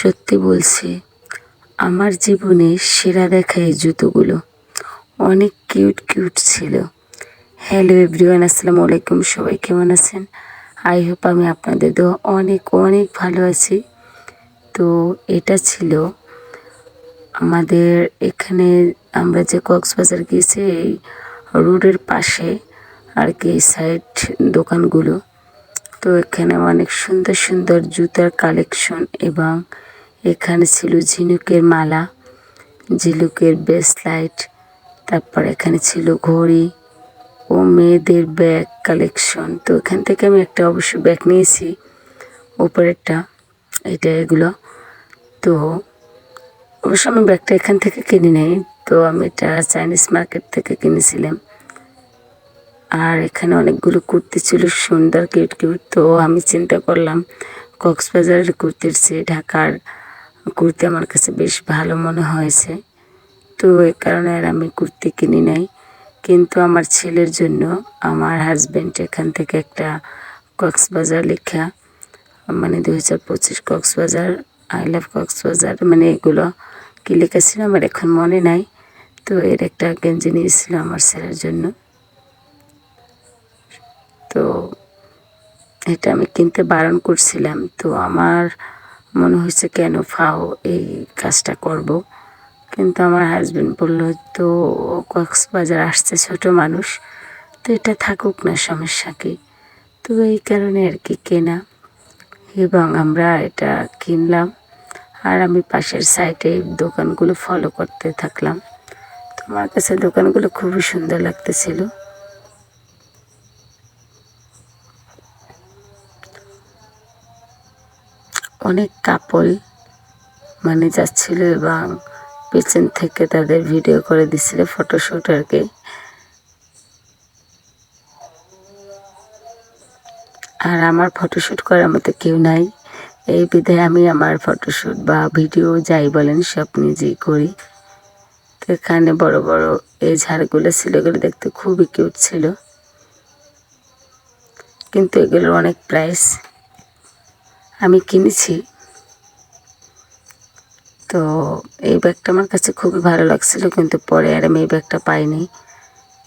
সত্যি বলছি, আমার জীবনে সেরা দেখা এই জুতোগুলো। অনেক কিউট কিউট ছিল। হ্যালো এভরিওয়ান, আসসালামু আলাইকুম। সবাই কেমন আছেন? আই হোপ আমি আপনাদের দোয়া অনেক অনেক ভালো আছি। তো এটা ছিল আমাদের এখানে আমরা যে কক্সবাজার গিয়েছি এই রোডের পাশে আর কি এই সাইড দোকানগুলো। তো এখানে অনেক সুন্দর সুন্দর জুতার কালেকশন এবং এখানে ছিল ঝিনুকের মালা, ঝিনুকের ব্রেসলাইট তারপর এখানে ছিল ঘড়ি ও মেয়েদের ব্যাগ কালেকশন তো এখান থেকে আমি একটা অবশ্য ব্যাগ নিয়েছি, ওপরেরটা, এটা এগুলো। তো অবশ্য আমি ব্যাগটা এখান থেকে কিনি নেই, তো আমি এটা চাইনিজ মার্কেট থেকে কিনেছিলাম। আর এখানে অনেকগুলো কুর্তি ছিল, সুন্দর কিউট কিউট তো আমি চিন্তা করলাম, কক্সবাজারের কুর্তির চেয়ে ঢাকার কুর্তি আমার কাছে বেশ ভালো মনে হয়েছে। তো এই কারণে আর আমি কুর্তি কিনি নাই। কিন্তু আমার ছেলের জন্য আমার হাজব্যান্ড এখান থেকে একটা কক্সবাজার লেখা মানে দু হাজার পঁচিশ কক্সবাজার আই লাভ কক্সবাজার মানে এগুলো কী লেখা আমার এখন মনে নাই। তো এর একটা গেঞ্জি নিয়েছিল আমার ছেলের জন্য। তো এটা আমি কিনতে বারণ করছিলাম। তো আমার মনে কেন ফাও এই কাজটা করব? কিন্তু আমার হাজব্যান্ড বলল, তো কক্সবাজার আসছে ছোট মানুষ, তো এটা থাকুক না সমস্যা কি তো এই কারণে আর কি কেনা। এবং আমরা এটা কিনলাম আর আমি পাশের সাইডে দোকানগুলো ফলো করতে থাকলাম। তো আমার কাছে দোকানগুলো খুবই সুন্দর লাগতেছিল। অনেক কাপল মানে যাচ্ছিল এবং পেছন থেকে তাদের ভিডিও করে দিছিল ফটোশ্যুট আর কি। আর আমার ফটোশ্যুট করার মতো কেউ নাই। এই বিধায় আমি আমার ফটোশ্যুট বা ভিডিও যাই বলেন, সব নিজেই করি। তো এখানে বড় বড় এই ঝাড়গুলো ছিল, এগুলো দেখতে খুবই কিউট ছিল। কিন্তু এগুলোর অনেক প্রাইস আমি কিনেছি। তো এই ব্যাগটা আমার কাছে খুবই ভালো লাগছিল, কিন্তু পরে আর আমি এই ব্যাগটা পাইনি।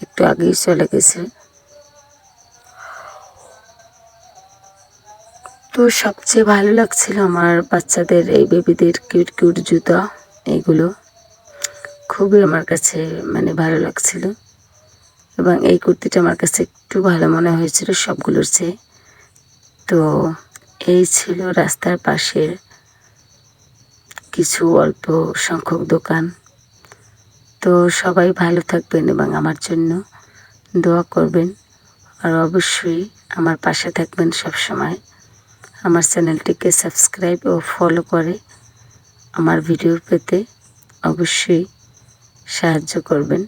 একটু আগেই চলে গেছে। তো সবচেয়ে ভালো লাগছিল আমার বাচ্চাদের এই বেবিদের কিউট কিউট জুতা এইগুলো খুবই আমার কাছে মানে ভালো লাগছিল। এবং এই কুর্তিটা আমার কাছে একটু ভালো মনে হয়েছিল সবগুলোর চেয়ে। তো এই ছিল রাস্তার পাশের কিছু অল্প সংখ্যক দোকান। তো সবাই ভালো থাকবেন এবং আমার জন্য দোয়া করবেন। আর অবশ্যই আমার পাশে থাকবেন সব সময় আমার চ্যানেলটিকে সাবস্ক্রাইব ও ফলো করে আমার ভিডিও পেতে অবশ্যই সাহায্য করবেন।